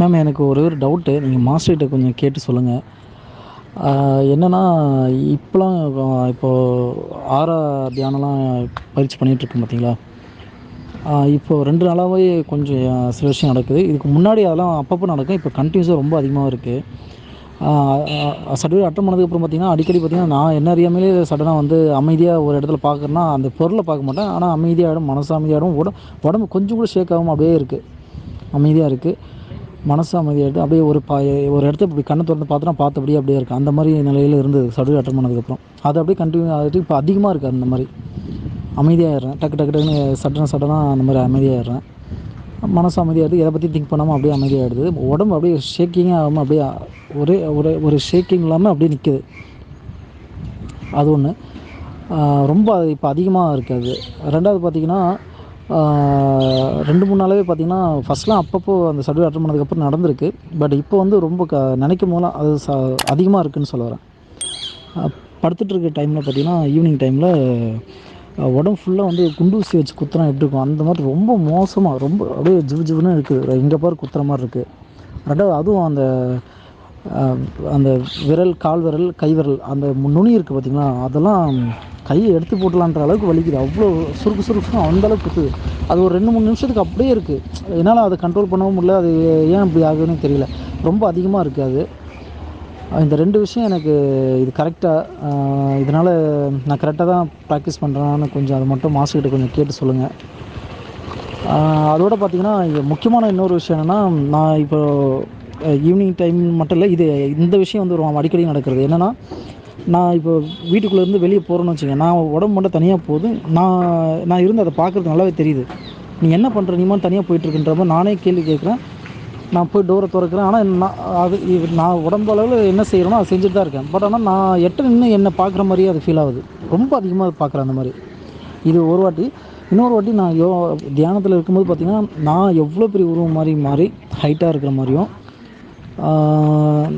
Ma'am எனக்கு ஒரே ஒரு டவுட்டு நீங்கள் மாஸ்டர்கிட்ட கொஞ்சம் கேட்டு சொல்லுங்கள் என்னென்னா இப்போலாம் இப்போது ஆறா தியானம்லாம் பயிற்சி பண்ணிகிட்ருக்கோம் பார்த்தீங்களா இப்போது ரெண்டு நாளாகவே கொஞ்சம் சில விஷயம் நடக்குது. இதுக்கு முன்னாடி அதெல்லாம் அப்பப்போ நடக்கும். இப்போ கண்டினியூஸாக ரொம்ப அதிகமாக இருக்குது சர்டிஃபிகேட் அட்டன் பண்ணதுக்கப்புறம் பார்த்தீங்கன்னா அடிக்கடி பார்த்தீங்கன்னா நான் என்ன அறியாமலே சடனாக வந்து அமைதியாக ஒரு இடத்துல பார்க்குறேன்னா அந்த பொருளை பார்க்க மாட்டேன். ஆனால் அமைதியாகிடும் மனசு அமைதியாகிடும் உட உடம்பு கொஞ்சம் கூட ஷேக் ஆகாமல் அப்படியே இருக்குது அமைதியாக இருக்குது மனசு அமைதியாகிட்டு அப்படியே ஒரு பா ஒரு இடத்த இப்படி கண்ணை திறந்து பார்த்தோன்னா பார்த்தபடியே அப்படியே இருக்குது அந்த மாதிரி நிலையில் இருந்தது. சர்டிஃபிகேட் அட்டன் பண்ணதுக்கப்புறம். அது அப்படியே கண்டினியூ ஆகிட்டு இப்போ அதிகமாக இருக்குது அந்த மாதிரி. அமைதியாகிடுறேன் டக்கு டக்கு டக்குன்னு சடனாக சடனாக அந்த மாதிரி அமைதியாகிடுறேன் மனசு அமைதியாகிடுது எதை பற்றி திங்க் பண்ணாமல் அப்படியே அமைதியாகிடுது உடம்பு அப்படியே ஷேக்கிங்காக ஆகாமல் அப்படியே ஒரே ஒரு ஒரு ஷேக்கிங் இல்லாமல் அப்படியே நிற்கிது அது ஒன்று ரொம்ப இப்போ அதிகமாக இருக்குது ரெண்டாவது பார்த்திங்கன்னா ரெண்டு மூணு நாளாகவே பார்த்திங்கன்னா ஃபஸ்ட்லாம் அப்பப்போ அந்த சர்டிஃபிகேட் அட்டன் பண்ணதுக்கப்புறம் நடந்திருக்கு. பட் இப்போ வந்து ரொம்ப க நினைக்கும் போதெல்லாம் அது ச அதிகமாக இருக்குதுன்னு சொல்ல வரேன். படுத்துட்டு இருக்க டைமில் பார்த்திங்கன்னா ஈவினிங் டைமில் உடம்பு ஃபுல்லாக வந்து குண்டூசி வச்சு குத்துனா எப்படி இருக்கும்? அந்த மாதிரி ரொம்ப மோசமாக ரொம்ப அப்படியே ஜிவு ஜிவுன்னு இருக்குது இங்கே பாரு குத்துற மாதிரி இருக்குது ரெண்டாவது அதுவும் அந்த அந்த விரல் கால் விரல் கை விரல் அந்த நுனி இருக்குது பார்த்திங்களா? அதெல்லாம் கையை எடுத்து போட்டலான்ற அளவுக்கு வலிக்குது. அவ்வளோ சுருக்கு சுருக்குன்னு அந்த அளவுக்கு அது ஒரு ரெண்டு மூணு நிமிஷத்துக்கு அப்படியே இருக்குது. என்னால் அதை கண்ட்ரோல் பண்ணவும் முடியல. அது ஏன் இப்படி ஆகுதுன்னு தெரியல. ரொம்ப அதிகமாக இருக்குது அது. இந்த ரெண்டு விஷயம் எனக்கு இது கரெக்டாக இதனால் நான் கரெக்டாக தான் ப்ராக்டிஸ் பண்ணுறேன்னு கொஞ்சம் அதை மட்டும் மாசுக்கிட்ட கொஞ்சம் கேட்டு சொல்லுங்கள் அதோடு பார்த்திங்கன்னா முக்கியமான இன்னொரு விஷயம் என்னென்னா நான் இப்போ ஈவினிங் டைம் மட்டும் இல்லை இது இந்த விஷயம் வந்து ஒரு அடிக்கடி நடக்கிறது. என்னென்னா நான் இப்போ வீட்டுக்குள்ளேருந்து வெளியே போகிறேன்னு வச்சுக்கோங்க. நான் உடம்பு மட்டும் தனியாக போகுது நான் நான் இருந்து அதை பார்க்குறது நல்லாவே தெரியுது. நீ என்ன பண்ணுற நீ தனியாக போயிட்டுருக்குன்ற மாதிரி நானே கேள்வி கேட்குறேன். நான் போய் டோரை திறக்கிறேன். ஆனால் நான் அது நான் உடம்பு அளவில் என்ன செய்கிறேனோ அதை செஞ்சுட்டு தான் இருக்கேன். பட் ஆனால் நான் எட்ட நின்று என்னை பார்க்குற மாதிரியே அது ஃபீல் ஆகுது. ரொம்ப அதிகமாக பார்க்குறேன் அந்த மாதிரி. இது ஒரு வாட்டி இன்னொரு வாட்டி நான் யோ தியானத்தில் இருக்கும்போது பார்த்திங்கன்னா நான் எவ்வளோ பெரிய உருவம் மாதிரி மாறி ஹைட்டாக இருக்கிற மாதிரியும்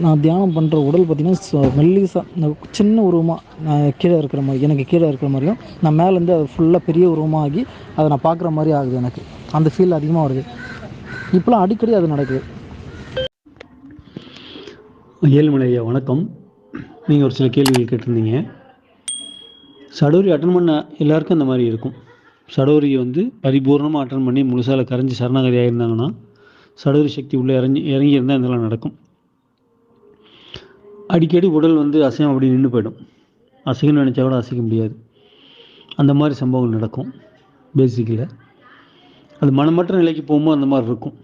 நான் தியானம் பண்ணுற உடல் பார்த்திங்கன்னா மெல்லிசாக சின்ன உருவமாக நான் கீழே இருக்கிற மாதிரி எனக்கு கீழே இருக்கிற மாதிரியும் நான் மேலேருந்து அது ஃபுல்லாக பெரிய உருவமாக ஆகி அதை நான் பார்க்குற மாதிரி ஆகுது எனக்கு. அந்த ஃபீல் அதிகமாக வருது. இப்போலாம் அடிக்கடி அது நடக்குது. ஏழுமலை ஐயா வணக்கம். நீங்கள் ஒரு சில கேள்விகள் கேட்டிருந்தீங்க. சடோரி அட்டன் பண்ண எல்லாருக்கும் அந்த மாதிரி இருக்கும். சடோரியை வந்து பரிபூர்ணமாக அட்டன் பண்ணி முழுசால கரைஞ்சி சரணாகதி ஆகியிருந்தாங்கன்னா சடோரி சக்தி உள்ளே இறங்கி இறங்கி இருந்தால் இதெல்லாம் நடக்கும். அடிக்கடி உடல் வந்து அசையம் அப்படி நின்று போயிடும். அசைக்கணும்னு நினச்சா கூட அசைக்க முடியாது. அந்த மாதிரி சம்பவங்கள் நடக்கும் பேசிக்கில் அது மனமற்ற நிலைக்கு போகும்போது அந்த மாதிரி இருக்கும்.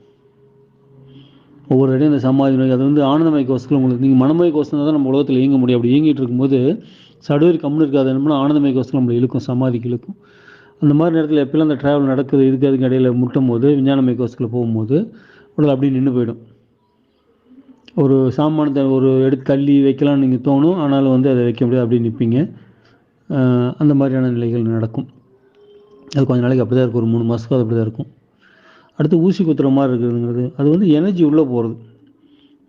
ஒவ்வொரு இடையும் இந்த சமாதி நோய் அது வந்து ஆனந்தமய கோஷத்தில் உங்களுக்கு நீங்கள் மனமய கோஷம் தான் நம்ம உலகத்தில் இயங்க முடியும். அப்படி இயங்கிட்டு இருக்கும்போது சடுவர் கம்முன்னு இருக்காது. என்ன ஆனந்தமய கோஷத்தில் நம்மளை இழுக்கும் சமாதிக்கு இழுக்கும். அந்த மாதிரி நேரத்தில் எப்பெல்லாம் அந்த ட்ராவல் நடக்குது இதுக்கு அதுக்கு இடையில முட்டும் போது விஞ்ஞானமய கோஷத்தில் போகும்போது உடல் அப்படியே நின்று போயிடும். ஒரு சாமானத்தை ஒரு எடுத்து தள்ளி வைக்கலாம்னு நீங்கள் தோணும். ஆனாலும் வந்து அதை வைக்க முடியாது. அப்படியே நிற்பீங்க அந்த மாதிரியான நிலைகள் நடக்கும். அது கொஞ்ச நாளைக்கு அப்படி தான் இருக்கும். ஒரு மூணு மாதத்துக்கு அது அப்படி தான் இருக்கும். அடுத்து ஊசி குத்துற மாதிரி இருக்கிறதுங்கிறது அது வந்து எனர்ஜி உள்ளே போகிறது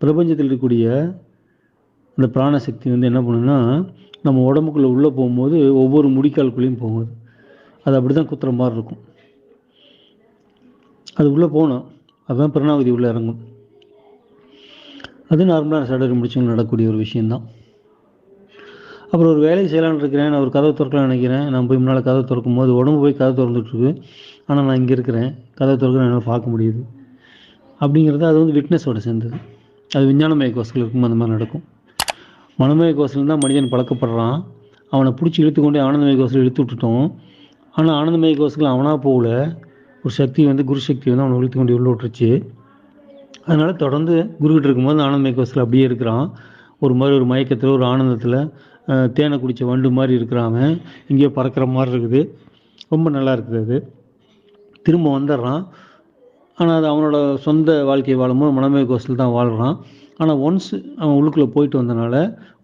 பிரபஞ்சத்தில் இருக்கக்கூடிய அந்த பிராணசக்தி வந்து என்ன பண்ணுன்னா நம்ம உடம்புக்குள்ளே உள்ளே போகும்போது ஒவ்வொரு முடிக்கால்குள்ளேயும் போகும். அது அப்படி தான் குத்துற மாதிரி இருக்கும். அது உள்ளே போனோம் அதுதான் பிரணாவதி உள்ளே இறங்கும். அது நார்மலாக சடரி முடிச்சவங்க நடக்கக்கூடிய ஒரு விஷயந்தான் அப்புறம் ஒரு வேலை செய்யலான்னு இருக்கிறேன் நான் ஒரு கதவை திறக்கலாம் நினைக்கிறேன் நான் போய் முன்னால் கதவை திறக்கும் போது உடம்பு போய் கதை திறந்துட்டுருக்கு ஆனால் நான் இங்கே இருக்கிறேன் கதை திறக்க என்னால் பார்க்க முடியுது. அப்படிங்கிறது அது வந்து விட்னஸோட சேர்ந்தது. அது விஞ்ஞானமய கோஷத்தில் இருக்கும் அந்த மாதிரி நடக்கும். மனமய கோஷத்தில் தான் மனிதன் பழக்கப்படுறான். அவனை பிடிச்சி இழுத்துக்கொண்டே ஆனந்தமய கோஷத்தில் இழுத்து விட்டுட்டோம். ஆனால் ஆனந்தமய கோஷத்தில் அவனாக போகல. ஒரு சக்தி வந்து குரு சக்தி வந்து அவனை உழுத்து கொண்டு உள்ள விட்டுருச்சு. அதனால் தொடர்ந்து குருக்கிட்ட இருக்கும்போது ஆனந்த கோஷத்தில் அப்படியே இருக்கிறான். ஒரு மாதிரி ஒரு மயக்கத்தில் ஒரு ஆனந்தத்தில் தேனை குடித்த வண்டு மாதிரி இருக்கிறான் இங்கேயோ பறக்கிற மாதிரி இருக்குது. ரொம்ப நல்லா இருக்குது அது. திரும்ப வந்துடுறான். ஆனால் அது அவனோட சொந்த வாழ்க்கையை வாழும்போது மனமே கோஷத்தில் தான் வாழ்கிறான் ஆனால் ஒன்ஸ் அவன் உள்ளுக்குள்ளே போயிட்டு வந்தனால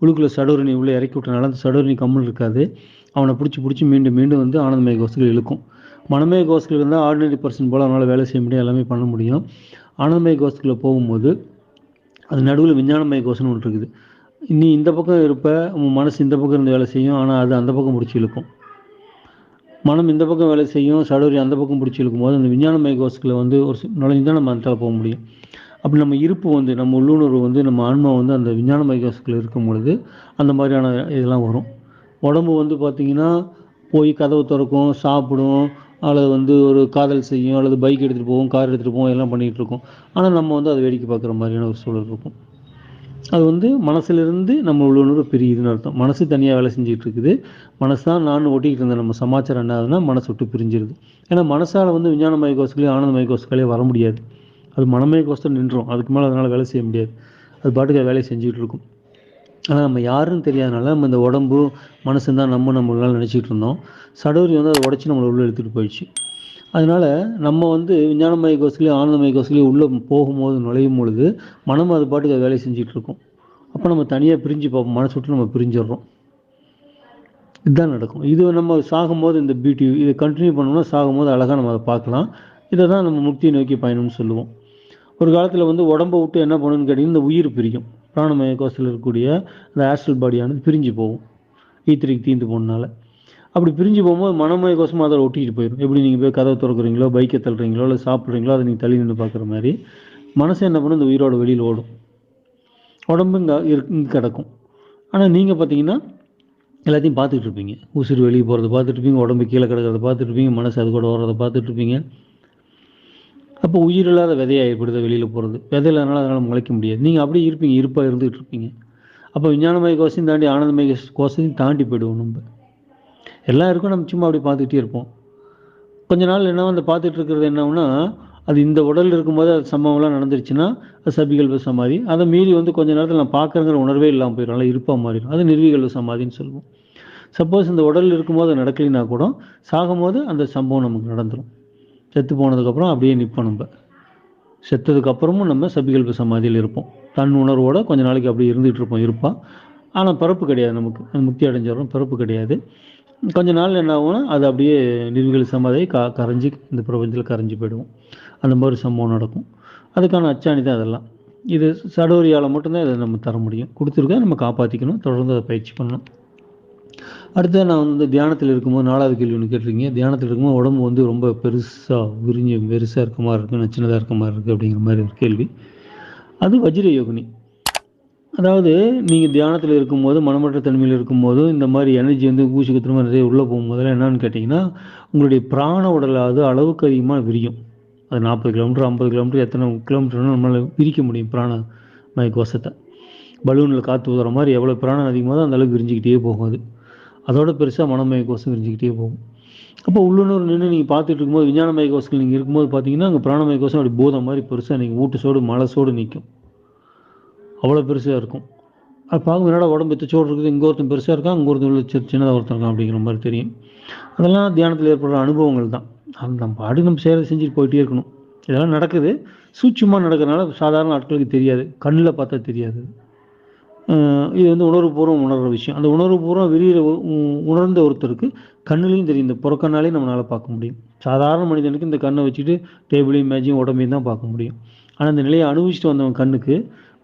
உள்ளுக்குள்ளே சடுரணி உள்ளே இறக்கி விட்டனால அந்த சடுரணி கம்மல் இருக்காது. அவனை பிடிச்சி பிடிச்சி மீண்டும் மீண்டும் வந்து ஆனந்தமய கோஷத்தில் இழுக்கும். மனமய கோஷத்தில் இருந்தால் ஆர்டினரி பர்சன் போல் அவனால் வேலை செய்ய முடியும் எல்லாமே பண்ண முடியும். ஆனந்தமய கோஸ்கில் போகும்போது அது நடுவில் விஞ்ஞானமய கோஷம்னு ஒன்று இருக்குது. நீ இந்த பக்கம் இருப்ப உன் மனசு இந்த பக்கம் இருந்து வேலை செய்யும் ஆனால் அது அந்த பக்கம் பிடிச்சி இழுக்கும். மனம் இந்த பக்கம் வேலை செய்யும் சடோரி அந்த பக்கம் பிடிச்சி இழுக்கும் போது அந்த விஞ்ஞானமய கோஷத்தில் வந்து ஒரு நுழைஞ்சு தான் நம்ம அந்த போக முடியும். அப்படி நம்ம இருப்பு வந்து நம்ம உள்ளுணர்வு வந்து நம்ம ஆன்மா வந்து அந்த விஞ்ஞான மைகாசுக்குள்ள இருக்கும் பொழுது அந்த மாதிரியான இதெல்லாம் வரும். உடம்பு வந்து பார்த்திங்கன்னா போய் கதவு திறக்கும் சாப்பிடும் அல்லது வந்து ஒரு காதல் செய்யும் அல்லது பைக் எடுத்துகிட்டு போவோம் கார் எடுத்துகிட்டு போவோம் எல்லாம் பண்ணிகிட்டு இருக்கும். ஆனால் நம்ம வந்து அதை வேடிக்கை பார்க்குற மாதிரியான ஒரு சூழல் இருக்கும். அது வந்து மனசுலேருந்து நம்ம உள்ளுணர்வு பிரியுதுன்னு அர்த்தம். மனசு தனியாக வேலை செஞ்சுட்டு இருக்குது. மனசு தான் நான் ஓட்டிக்கிட்டு இருந்த நம்ம சமாச்சாரம் என்ன ஆகுதுன்னா மனசு விட்டு பிரிஞ்சிருது. ஏன்னா மனசால் வந்து விஞ்ஞான மயக்கோசுகளே ஆனந்த மயக்கோசுகளே வர முடியாது. அது மனமய மனமயக்கோசம் நின்றோம். அதுக்கு மேலே அதனால் வேலை செய்ய முடியாது. அது பாட்டுக்கு வேலையை செஞ்சுக்கிட்டு இருக்கும். ஆனால் நம்ம யாருன்னு தெரியாதனால நம்ம இந்த உடம்பு மனசு தான் நம்ம நம்மளால நினச்சிக்கிட்டு இருந்தோம். சடோரி வந்து அதை உடச்சி நம்மளை உள்ளே எடுத்துகிட்டு போயிடுச்சு. அதனால் நம்ம வந்து விஞ்ஞானமய கோஸ்களையும் ஆனந்தமய கோஸ்களையும் உள்ளே போகும்போது நுழையும் பொழுது மனம் அது பாட்டுக்கு வேலை வேலையை செஞ்சுட்டு அப்போ நம்ம தனியாக பிரிஞ்சு பார்ப்போம். மனசு விட்டு நம்ம பிரிஞ்சிடுறோம். இதுதான் நடக்கும். இது நம்ம சாகும்போது இந்த பியூட்டி இதை கண்டினியூ பண்ணோம்னா சாகும்போது அழகாக நம்ம அதை பார்க்கலாம். இதை தான் நம்ம முக்தியை நோக்கி பயணம்னு சொல்லுவோம். ஒரு காலத்தில் வந்து உடம்பை விட்டு என்ன பண்ணணும்னு கேட்டிங்கன்னா இந்த உயிர் பிரியும். பிராணமய கோஷத்தில் இருக்கக்கூடிய அந்த ஆஸ்ட்ரல் பாடியானது பிரிஞ்சு போகும். ஈத்திரிக்கு தீந்து போனால அப்படி பிரிஞ்சு போகும்போது மனமய கோஷமாக அதை ஒட்டிக்கிட்டு போயிடும். எப்படி நீங்கள் போய் கதவை திறக்கிறீங்களோ பைக்கை தள்ளுறீங்களோ இல்லை சாப்பிட்றீங்களோ அதை நீங்கள் தள்ளி நின்று பார்க்குற மாதிரி மனசு என்ன பண்ணும்? இந்த உயிரோட வெளியில் ஓடும். உடம்பு இங்கே இங்கே கிடக்கும். ஆனால் நீங்கள் பார்த்தீங்கன்னா எல்லாத்தையும் பார்த்துட்டு இருப்பீங்க. உசுறு வெளியே போகிறத பார்த்துட்டு இருப்பீங்க. உடம்பு கீழே கிடக்கிறத பார்த்துட்டு இருப்பீங்க. மனசு அது கூட வர்றதை பார்த்துட்டு இருப்பீங்க. அப்போ உயிர் இல்லாத விதையாக ஏற்படுது வெளியில் போகிறது விதை இல்லாதனால அதனால் முளைக்க முடியாது. நீங்கள் அப்படியே இருப்பீங்க இருப்பாக இருந்துகிட்டு இருப்பீங்க. அப்போ விஞ்ஞானமய கோஷத்தையும் தாண்டி ஆனந்தமய கோஷத்தையும் தாண்டி போயிடுவோம் நம்ம. எல்லாம் இருக்கும் நம்ம சும்மா அப்படி பார்த்துக்கிட்டே இருப்போம். கொஞ்ச நாள் என்ன அந்த பார்த்துட்டு இருக்கிறது என்னன்னா அது இந்த உடலில் இருக்கும்போது அது சம்பவம்லாம் நடந்துருச்சுன்னா அது சபிகல்வ சமாதி அதை மீறி வந்து கொஞ்ச நேரத்தில் நான் பார்க்குறங்கிற உணர்வே இல்லாமல் போயிடும் நல்லா இருப்பாக மாறிடும் அது நிர்வீகல்வ சமாதின்னு சொல்லுவோம். சப்போஸ் இந்த உடலில் இருக்கும்போது அது நடக்கலைன்னா கூட சாகும்போது அந்த சம்பவம் நமக்கு நடந்துடும் செத்து போனதுக்கப்புறம் அப்படியே நிற்போம் நம்ம. செத்ததுக்கப்புறமும் நம்ம சபிகல்ப சமாதியில் இருப்போம். தன் உணர்வோடு கொஞ்ச நாளைக்கு அப்படியே இருந்துகிட்டு இருப்போம் இருப்பான் ஆனால் பிறப்பு கிடையாது நமக்கு. முக்தி அடைஞ்சிடறோம் பிறப்பு கிடையாது. கொஞ்ச நாள் என்ன ஆகும்னா அது அப்படியே நிர்விகல் சமாதியை க கரைஞ்சி இந்த பிரபஞ்சத்தில் கரைஞ்சி போயிடுவோம். அந்த மாதிரி சம்பவம் நடக்கும். அதுக்கான அச்சாணி தான் அதெல்லாம். இது சடோரியால் மட்டும்தான் இதை நம்ம தர முடியும். கொடுத்துருக்கா நம்ம காப்பாற்றிக்கணும் தொடர்ந்து அதை பயிற்சி பண்ணணும். அடுத்து நான் வந்து தியானத்தில் இருக்கும்போது நாலாவது கேள்வி ஒன்று கேட்டிருக்கீங்க. தியானத்தில் இருக்கும்போது உடம்பு வந்து ரொம்ப பெருசாக விரிஞ்சு பெருசாக இருக்க மாதிரி இருக்குது சின்னதாக இருக்க மாதிரி இருக்குது அப்படிங்கிற மாதிரி ஒரு கேள்வி. அது வஜ்ர யோகினி. அதாவது நீங்கள் தியானத்தில் இருக்கும்போது மனமற்ற தன்மையில் இருக்கும்போது இந்த மாதிரி எனர்ஜி வந்து ஊசி குத்துற மாதிரி நிறைய உள்ளே போகும்போதெல்லாம் என்னன்னு கேட்டிங்கன்னா உங்களுடைய பிராண உடலாவது அளவுக்கு அதிகமாக விரியும். அது நாற்பது கிலோமீட்டர் ஐம்பது கிலோமீட்டர் எத்தனை கிலோமீட்டர்னு நம்மளால் விரிக்க முடியும் பிராண மய கோஷத்தை பலூனில் காற்று ஊதுற மாதிரி எவ்வளோ பிராணம் அதிகமாக தான் அந்தளவுக்கு விரிஞ்சிக்கிட்டே போகும் அது. அதோட பெருசாக மனமய கோஷம் விரிஞ்சிக்கிட்டே போகும். அப்போ உள்ளுணர் நின்று நீங்கள் பார்த்துட்டு இருக்கும்போது விஞ்ஞானமய கோஷங்கள் நீங்கள் இருக்கும்போது பார்த்தீங்கன்னா அங்கே பிராணமய கோஷம் அப்படி பூதம் மாதிரி பெருசாக நீங்கள் ஊட்டு சோடு மலை சோடு நிற்கும் அவ்வளோ பெருசாக இருக்கும். அது பார்க்கும் என்னடா உடம்பு எத்தச்சோடு இருக்குது இங்கே ஒருத்தன் பெருசாக இருக்கான் அங்கே ஒருத்தன் உள்ள சின்னதாக ஒருத்தன் இருக்கான் அப்படிங்கிற மாதிரி தெரியும். அதெல்லாம் தியானத்தில் ஏற்படுற அனுபவங்கள் தான். அது நம்ம பாடு நம்ம செய்கிறத செஞ்சுட்டு போயிட்டே இருக்கணும். இதெல்லாம் நடக்குது. சூட்சமாக நடக்கிறதுனால சாதாரண ஆட்களுக்கு தெரியாது. கண்ணில் பார்த்தா தெரியாது. இது வந்து உணர்வுபூர்வம் உணர்கிற விஷயம். அந்த உணர்வுபூர்வம் வெளியில் உணர்ந்த ஒருத்தருக்கு கண்ணுலையும் தெரியும். இந்த புறக்கண்ணாலே நம்மளால் பார்க்க முடியும். சாதாரண மனிதனுக்கு இந்த கண்ணை வச்சுட்டு டேபிளையும் மேஜையும் உடம்பையும் தான் பார்க்க முடியும். ஆனால் இந்த நிலையை அனுபவிச்சுட்டு வந்தவன் கண்ணுக்கு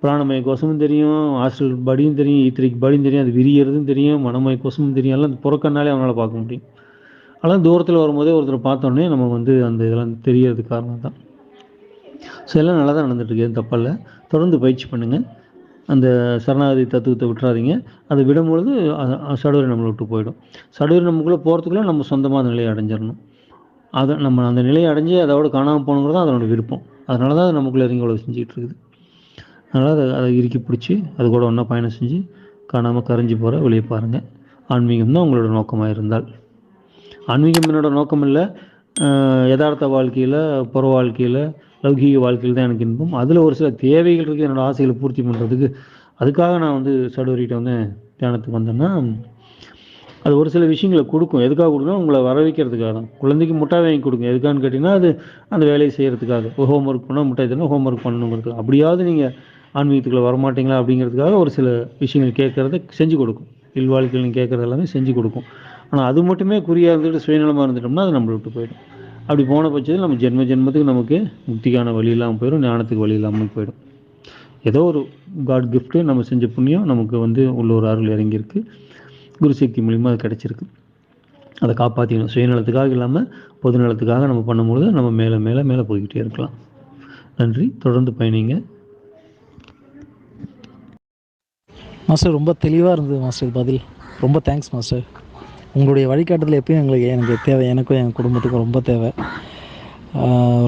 பிராணமய கோஷமும் தெரியும் ஹாஸ்டல் படியும் தெரியும் ஈத்திரிக் படியும் தெரியும் அது விரியறதும் தெரியும் மனமய கோஷமும் தெரியும். எல்லாம் அந்த புறக்கண்ணாலே அவனால் பார்க்க முடியும். அதெல்லாம் தூரத்தில் வரும்போதே ஒருத்தர் பார்த்தோன்னே நம்ம வந்து அந்த இதெல்லாம் தெரியறதுக்கு காரணம் தான் ஸோ எல்லாம் நல்லா தான் நடந்துட்டுருக்கு எதுவும் தப்பல்ல. தொடர்ந்து பயிற்சி பண்ணுங்கள் அந்த சரணாகதி தத்துவத்தை விட்டுறாதீங்க. அதை விடும்பொழுது சடுவரை நம்மளை விட்டு போயிடும். சடுவரை நமக்குள்ளே போகிறதுக்குள்ளே நம்ம சொந்தமாக அந்த நிலையை அடைஞ்சிடணும். அதை நம்ம அந்த நிலையை அடைஞ்சு அதோட காணாமல் போகணுங்கிறது தான் அதனோட விருப்பம். அதனால தான் அது நமக்குள்ளே இறங்கி இவ்வளோ செஞ்சுக்கிட்டு இருக்குது. அதனால் அதை அதை இறுக்கி பிடிச்சி அது கூட ஒன்றா பயணம் செஞ்சு காணாமல் கரைஞ்சி போகிற வெளியே பாருங்கள் ஆன்மீகம் தான் உங்களோட நோக்கமாக இருந்தால். ஆன்மீகம் என்னோட நோக்கம் இல்லை. யதார்த்த வாழ்க்கையில் புற வாழ்க்கையில் லௌகீக வாழ்க்கையில் தான் எனக்கு இன்பம். அதில் ஒரு சில தேவைகள் இருக்குது என்னோடய ஆசைகளை பூர்த்தி பண்ணுறதுக்கு அதுக்காக நான் வந்து சடுவரிகிட்ட வந்து தியானத்துக்கு வந்தேன்னா அது ஒரு சில விஷயங்களை கொடுக்கும். எதுக்காக கொடுக்கணும் உங்களை வர வைக்கிறதுக்காக தான். குழந்தைக்கு முட்டா வாங்கி கொடுக்கும் எதுக்கான்னு கேட்டிங்கன்னா அது அந்த வேலையை செய்கிறதுக்காக ஹோம் ஒர்க் பண்ணால் முட்டாய் தரணும் ஹோம் ஒர்க் பண்ணணுங்கிறது அப்படியாவது நீங்கள் ஆன்மீகத்துக்குள்ளே வரமாட்டீங்களா அப்படிங்கிறதுக்காக ஒரு சில விஷயங்கள் கேட்குறத செஞ்சு கொடுக்கும். இல்வாழ்க்கையில் நீங்கள் கேட்குறது எல்லாமே செஞ்சு கொடுக்கும். ஆனால் அது மட்டுமே குறியாக இருந்துட்டு சுயநலமாக இருந்துட்டோம்னா அது நம்மளை விட்டு போயிடும். அப்படி போன பட்சத்தில் நம்ம ஜென்ம ஜென்மத்துக்கு நமக்கு முக்திக்கான வழி இல்லாமல் போயிடும் ஞானத்துக்கு வழி இல்லாமல் போயிடும். ஏதோ ஒரு காட் கிஃப்ட்டு நம்ம செஞ்ச புண்ணியம் நமக்கு வந்து உள்ள ஒரு அருள் இறங்கியிருக்கு. குரு சக்தி மூலிமா அது கிடச்சிருக்கு. அதை காப்பாற்றிக்கணும் சுயநலத்துக்காக இல்லாமல் பொது நலத்துக்காக நம்ம பண்ணும்பொழுது நம்ம மேலே மேலே மேலே போய்கிட்டே இருக்கலாம். நன்றி. தொடர்ந்து பயணிங்க. மாஸ்டர் ரொம்ப தெளிவாக இருந்தது மாஸ்டர் பதில். ரொம்ப தேங்க்ஸ் மாஸ்டர். உங்களுடைய வழிகாட்டுதல் எப்பயும் எங்களுக்கு எனக்கு தேவை. எனக்கும் என் குடும்பத்துக்கும் ரொம்ப தேவை.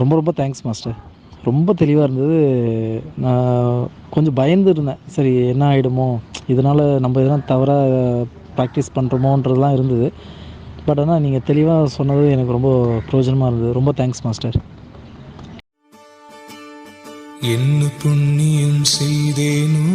ரொம்ப ரொம்ப தேங்க்ஸ் மாஸ்டர் ரொம்ப தெளிவாக இருந்தது. நான் கொஞ்சம் பயந்து இருந்தேன். சரி என்ன ஆகிடுமோ இதனால் நம்ம எதனால் தவறாக ப்ராக்டிஸ் பண்ணுறோமோன்றதுலாம் இருந்தது. பட் ஆனால் நீங்கள் தெளிவாக சொன்னது எனக்கு ரொம்ப பிரயோஜனமாக இருந்தது. ரொம்ப தேங்க்ஸ் மாஸ்டர் என்ன புண்ணியம் செய்தேனோ?